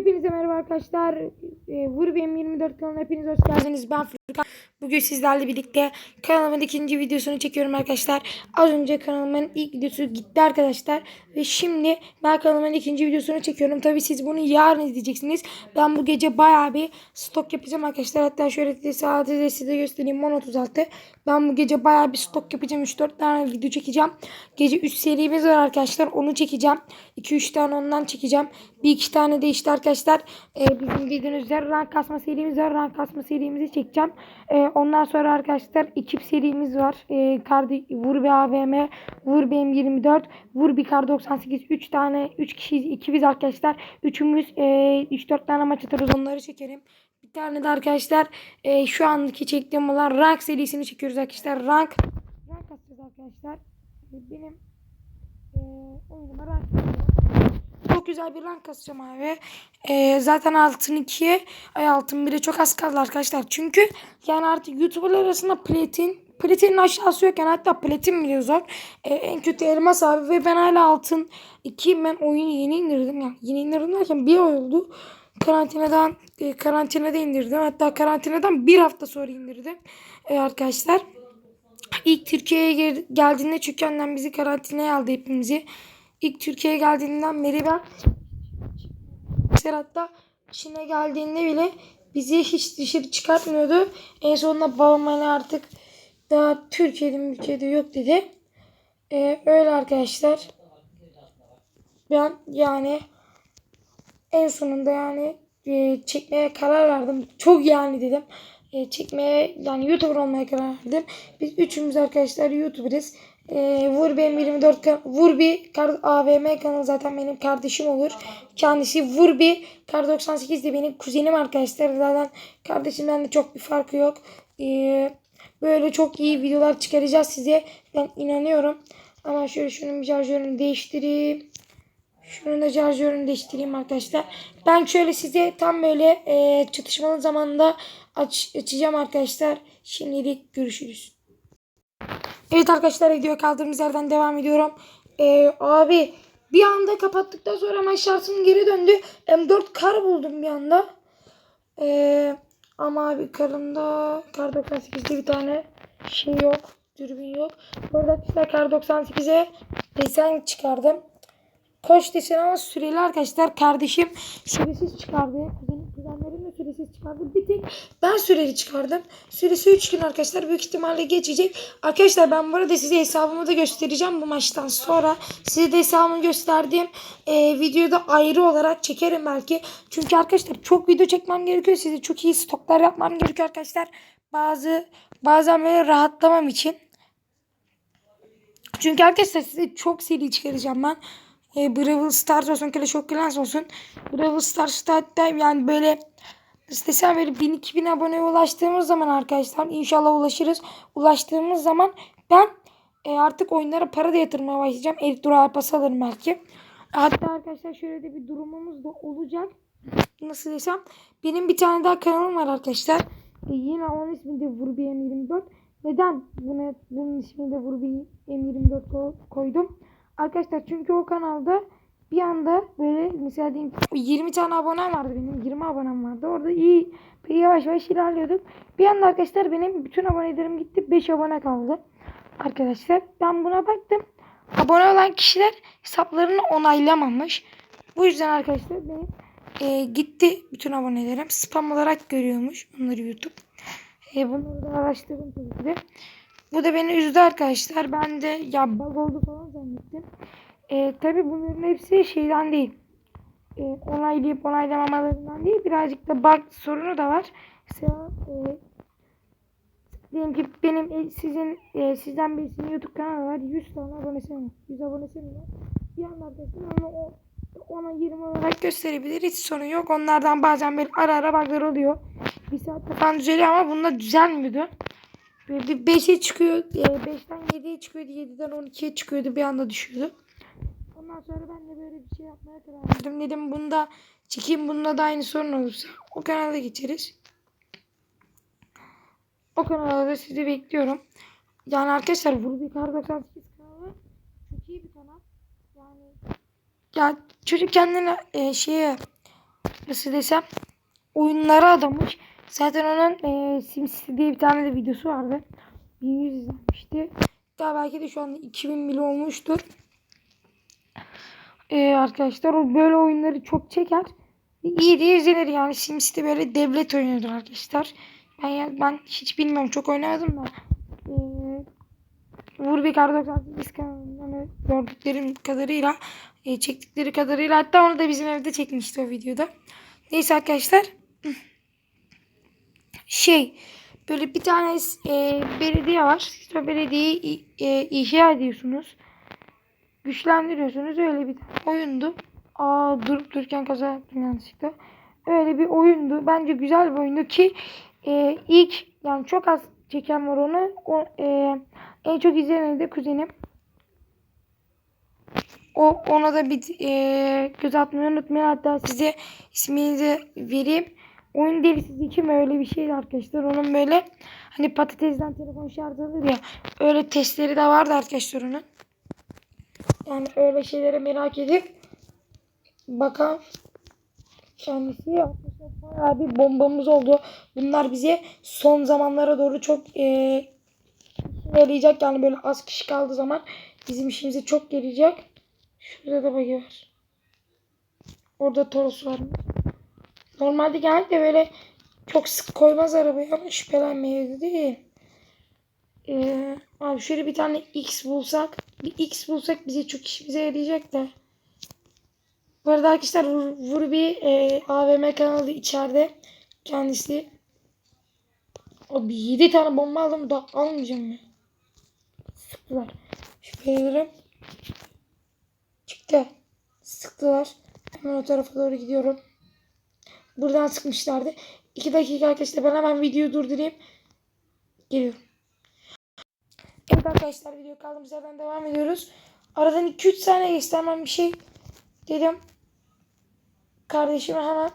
Hepinize merhaba arkadaşlar. E, Vur Benim 24 kanalına hepiniz hoş geldiniz. Ben Furkan. Bugün sizlerle birlikte kanalımın ikinci videosunu çekiyorum arkadaşlar. Az önce kanalımın ilk videosu gitti arkadaşlar. Ve şimdi ben kanalımın ikinci videosunu çekiyorum. Tabi siz bunu yarın izleyeceksiniz. Ben bu gece bayağı bir stok yapacağım arkadaşlar. Hatta şöyle de de size göstereyim. Mon 36. Ben bu gece bayağı bir stok yapacağım. 3-4 tane video çekeceğim. Gece 3 serimiz var arkadaşlar. Onu çekeceğim. 2-3 tane ondan çekeceğim. Bir iki tane de işte arkadaşlar e, bizim bildiğiniz üzere rank kasma serimiz var. Rank kasma serimizi çekeceğim. E, ondan sonra arkadaşlar ekip serimiz var. E, Kardi, Vur bir AVM, Vur bir M24, Vur bir Kar 98. 3 tane 3 kişiyiz. İkimiz arkadaşlar. Üçümüz e, 3-4 tane maç atarız. Onları çekerim. Bir tane de arkadaşlar e, şu andaki çektiğim olan rank serisini çekiyoruz arkadaşlar. Rank rank kasacağız arkadaşlar. E, Benim e, oyunuma rank çok güzel bir rank kasacağım abi. Ee, zaten altın 2'ye ay altın 1'e çok az kaldı arkadaşlar. Çünkü yani artık YouTuber'lar arasında platin platinin aşağısı yok yani hatta platin bile zor. Ee, en kötü elmas abi ve ben hala altın 2 ben oyunu yeni indirdim yani. Yeni indirdim derken bir ay oldu. Karantinadan e, karantinada indirdim. Hatta karantinadan bir hafta sonra indirdim. Ee, arkadaşlar. İlk Türkiye'ye gel- geldiğinde çünkü annem bizi karantinaya aldı hepimizi. İlk Türkiye'ye geldiğinden beri ben hatta Çin'e geldiğinde bile bizi hiç dışarı çıkartmıyordu. En sonunda babam hani artık daha Türkiye'de ülkede yok dedi. Ee, öyle arkadaşlar. Ben yani en sonunda yani e, çekmeye karar verdim. Çok yani dedim. E, çekmeye yani YouTuber olmaya karar verdim. Biz üçümüz arkadaşlar YouTuber'ız. E, Vur benim 24 kan Vur bir kar AVM kanalı zaten benim kardeşim olur. Kendisi Vur bir kar 98 de benim kuzenim arkadaşlar. Zaten kardeşimden de çok bir farkı yok. E, böyle çok iyi videolar çıkaracağız size. Ben inanıyorum. Ama şöyle şunun bir şarjörünü değiştireyim. Şunu da şarjörünü değiştireyim arkadaşlar. Ben şöyle size tam böyle e, çatışmalı zamanda aç, açacağım arkadaşlar. Şimdilik görüşürüz. Evet arkadaşlar video kaldığımız yerden devam ediyorum. E, abi bir anda kapattıktan sonra hemen şartım geri döndü. M4 kar buldum bir anda. E, ama abi karımda kar 98'de bir tane şey yok. Dürbün yok. Bu arada arkadaşlar kar 98'e desen çıkardım. Koç desen ama süreli arkadaşlar. Kardeşim süresiz çıkardı. Süresiz çıkardı. Bir tek ben süreli çıkardım. Süresi 3 gün arkadaşlar. Büyük ihtimalle geçecek. Arkadaşlar ben bu arada size hesabımı da göstereceğim bu maçtan sonra. Size de hesabımı gösterdiğim e, videoda ayrı olarak çekerim belki. Çünkü arkadaşlar çok video çekmem gerekiyor. Size çok iyi stoklar yapmam gerekiyor arkadaşlar. Bazı bazen böyle rahatlamam için. Çünkü arkadaşlar size çok seri çıkaracağım ben. E, Brawl Stars olsun, Clash of Clans olsun. Brawl Stars'ta hatta yani böyle istesem böyle 1000-2000 aboneye ulaştığımız zaman arkadaşlar inşallah ulaşırız. Ulaştığımız zaman ben e, artık oyunlara para da yatırmaya başlayacağım. Erik Dural pas alırım belki. Hatta arkadaşlar şöyle de bir durumumuz da olacak. Nasıl desem. Benim bir tane daha kanalım var arkadaşlar. E, yine onun ismi de Vurbi M24. Neden buna, bunun ismini de Vurbi M24 ko- koydum? Arkadaşlar çünkü o kanalda bir anda böyle mesela diyeyim 20 tane abonem vardı benim 20 abonem vardı. Orada iyi yavaş yavaş ilerliyorduk. Bir anda arkadaşlar benim bütün abonelerim gitti 5 abone kaldı. Arkadaşlar ben buna baktım. Abone olan kişiler hesaplarını onaylamamış. Bu yüzden arkadaşlar benim e, gitti bütün abonelerim. Spam olarak görüyormuş onları YouTube. E, bunları da araştırdım tabii ki. Bu da beni üzdü arkadaşlar. Ben de ya bug oldu falan zannettim. Ee, tabii bunların hepsi şeyden değil. Ee, onaylayıp onaylamamalarından değil. Birazcık da bug sorunu da var. Mesela e, diyelim ki benim e, sizin e, sizden birisinin YouTube kanalı var. 100 tane abonesi var. 100 abonesi var. Bir anda arkadaşlar onu ona 20 olarak gösterebilir. Hiç sorun yok. Onlardan bazen böyle ara ara bug'lar oluyor. Bir saatte falan düzeliyor ama bunda düzelmiyordu. Bir 5'e çıkıyor. 5'ten 7'ye çıkıyordu. 7'den 12'ye çıkıyordu. Bir anda düşüyordu. Ondan sonra ben de böyle bir şey yapmaya karar verdim. Dedim bunda çekeyim bunda da aynı sorun olursa o kanala geçeriz. O kanalda da sizi bekliyorum. Yani arkadaşlar Vurbi Kar 98 kanalı çok iyi bir kanal. Yani ya çocuk kendine e, şeye nasıl desem oyunlara adamış. Zaten onun e, SimCity diye bir tane de videosu vardı. 1100 izlenmişti. Daha belki de şu anda 2000 bile olmuştur. E, arkadaşlar o böyle oyunları çok çeker. İyi de izlenir yani. SimCity böyle devlet oyunudur arkadaşlar. Ben, ya- ben hiç bilmiyorum çok oynamadım da. E, Vur bir kar 98 kanalından gördüklerim kadarıyla e, çektikleri kadarıyla hatta onu da bizim evde çekmişti o videoda. Neyse arkadaşlar. Şey böyle bir tane e, belediye var. O belediyeyi e, ihya ediyorsunuz. Güçlendiriyorsunuz. Öyle bir oyundu. Aa durup dururken kaza yaptım yanlışlıkla. Öyle bir oyundu. Bence güzel bir oyundu ki e, ilk yani çok az çeken var onu. O, e, en çok izleyeni de kuzenim. O ona da bir e, göz atmayı unutmayın. Hatta size ismini de vereyim. Oyun delisi kim öyle bir şeydi arkadaşlar. Onun böyle hani patatesden telefon şarjı alır ya. Öyle testleri de vardı arkadaşlar onun. Yani öyle şeylere merak edip bakan kendisi arkadaşlar bayağı bir bombamız oldu. Bunlar bize son zamanlara doğru çok e, yarayacak. Yani böyle az kişi kaldığı zaman bizim işimize çok yarayacak. Şurada da bagi var. Orada Toros var. Normalde genellikle böyle çok sık koymaz arabayı ama şüphelenmeye değil. Ee, abi şöyle bir tane X bulsak. Bir X bulsak bize çok işimize yarayacak da. Bu arada arkadaşlar Vur, Vur bir e, AVM kanalı içeride. Kendisi. Abi 7 tane bomba aldım da almayacağım ya. Sıktılar. Şüphelerim. Çıktı. Sıktılar. Hemen o tarafa doğru gidiyorum. Buradan sıkmışlardı. 2 dakika arkadaşlar ben hemen videoyu durdurayım. Geliyorum. Evet arkadaşlar video kaldığımız yerden devam ediyoruz. Aradan 2-3 saniye geçti hemen bir şey dedim. Kardeşime hemen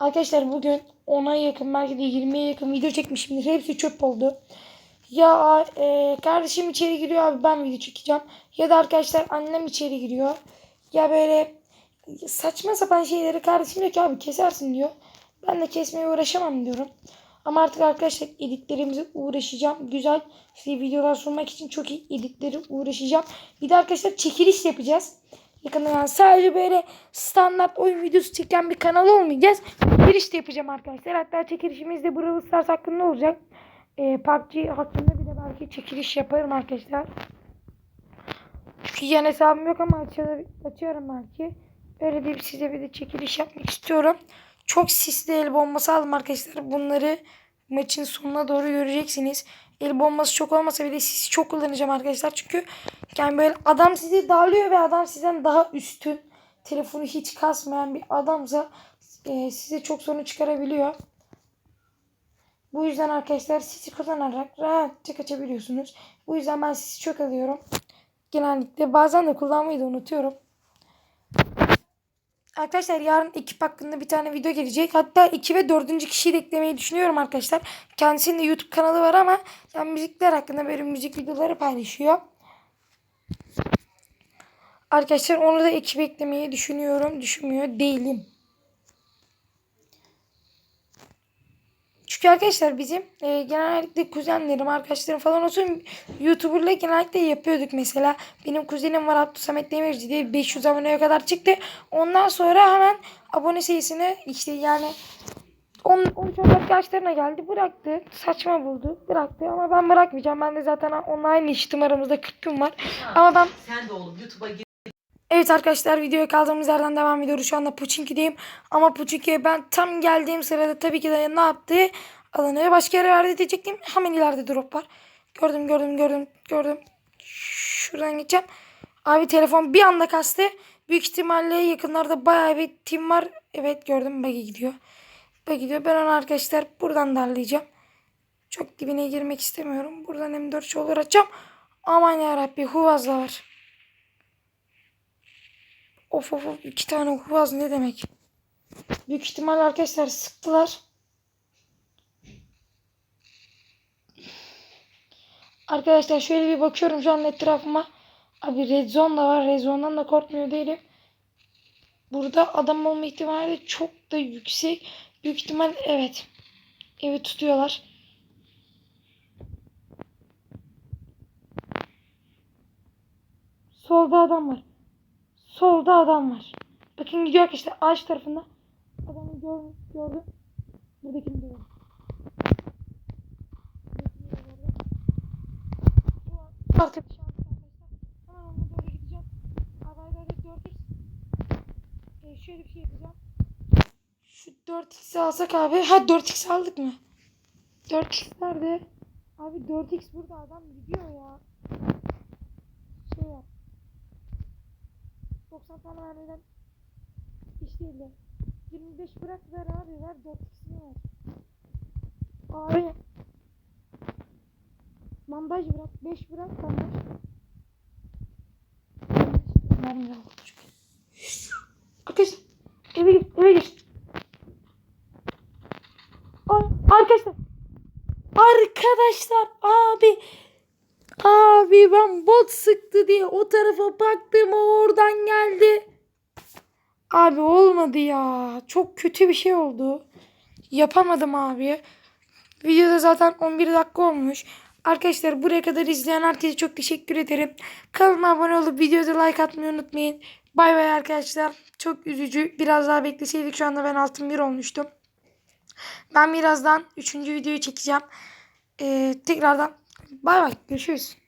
Arkadaşlar bugün 10'a yakın belki de 20'ye yakın video çekmişimdir. Hepsi çöp oldu. Ya e, kardeşim içeri giriyor abi ben video çekeceğim. Ya da arkadaşlar annem içeri giriyor. Ya böyle saçma sapan şeyleri kardeşim diyor ki abi kesersin diyor. Ben de kesmeye uğraşamam diyorum. Ama artık arkadaşlar editlerimize uğraşacağım. Güzel size videolar sunmak için çok iyi editleri uğraşacağım. Bir de arkadaşlar çekiliş yapacağız. Yakında yani sadece böyle standart oyun videosu çeken bir kanal olmayacağız. Çekiliş de yapacağım arkadaşlar. Hatta çekilişimiz de Brawl Stars hakkında olacak. Ee, PUBG hakkında bile belki çekiliş yaparım arkadaşlar. Çünkü yan hesabım yok ama açıyorum belki. Öyle bir size bir de çekiliş yapmak istiyorum. Çok sisli el bombası aldım arkadaşlar. Bunları maçın sonuna doğru göreceksiniz. El bombası çok olmasa bile sisi çok kullanacağım arkadaşlar. Çünkü yani böyle adam sizi darlıyor ve adam sizden daha üstün. Telefonu hiç kasmayan bir adamsa e, size çok sorun çıkarabiliyor. Bu yüzden arkadaşlar sisi kullanarak rahatça kaçabiliyorsunuz. Bu yüzden ben sisi çok alıyorum. Genellikle bazen de kullanmayı da unutuyorum. Arkadaşlar yarın ekip hakkında bir tane video gelecek. Hatta 2 ve 4. kişiyi de eklemeyi düşünüyorum arkadaşlar. Kendisinin de YouTube kanalı var ama yani müzikler hakkında böyle müzik videoları paylaşıyor. Arkadaşlar onu da ekip eklemeyi düşünüyorum. Düşünmüyor değilim. Çünkü arkadaşlar bizim e, genellikle kuzenlerim, arkadaşlarım falan olsun YouTuber'la genellikle yapıyorduk mesela. Benim kuzenim var Abdülsamet Demirci diye 500 aboneye kadar çıktı. Ondan sonra hemen abone sayısını işte yani 13-14 yaşlarına geldi bıraktı. Saçma buldu bıraktı ama ben bırakmayacağım. Ben de zaten online iştim aramızda 40 gün var. Ama ben Sen de oğlum YouTube'a. Evet arkadaşlar videoya kaldığımız yerden devam ediyoruz. Şu anda Puçinki'deyim. Ama Puçinki'ye ben tam geldiğim sırada tabii ki de ne yaptı? Alanı başka yere verdi diyecektim. Hemen ileride drop var. Gördüm gördüm gördüm gördüm. Şuradan geçeceğim. Abi telefon bir anda kastı. Büyük ihtimalle yakınlarda bayağı bir tim var. Evet gördüm buggy gidiyor. Buggy gidiyor. Ben onu arkadaşlar buradan darlayacağım. Çok dibine girmek istemiyorum. Buradan M4 çolur açacağım. Aman yarabbi Huvaz da var. Of of of iki tane huvaz ne demek? Büyük ihtimal arkadaşlar sıktılar. Arkadaşlar şöyle bir bakıyorum şu an etrafıma. Abi red zone da var. Red zone'dan da korkmuyor değilim. Burada adam olma ihtimali çok da yüksek. Büyük ihtimal evet. Evi tutuyorlar. Solda adam var. Solda adam var. Bakın gidiyor arkadaşlar ağaç tarafında. Adamı gördüm. gördüm. Buradakini de arkadaşlar. Hemen ona doğru gideceğim. Hadi hadi 4x. Ee, şöyle bir şey yapacağım. Şu 4x'i alsak abi. Ha 4x aldık mı? 4x nerede? Abi 4x burada adam gidiyor ya. Şey yap. 90 tane vermeden iş değil de. 25 bırak ver abi ver 4x'ini ver. Abi. Bandaj bırak 5 bırak bandaj. Mermi al. Arkadaşlar eve gir eve gir. Aa, Arkadaşlar. Arkadaşlar abi. Abi ben bot sıktı diye o tarafa baktım o oradan geldi. Abi olmadı ya. Çok kötü bir şey oldu. Yapamadım abi. Videoda zaten 11 dakika olmuş. Arkadaşlar buraya kadar izleyen herkese çok teşekkür ederim. Kanalıma abone olup videoda like atmayı unutmayın. Bay bay arkadaşlar. Çok üzücü. Biraz daha bekleseydik şu anda ben altın bir olmuştum. Ben birazdan 3. videoyu çekeceğim. Ee, tekrardan bay bay. Görüşürüz.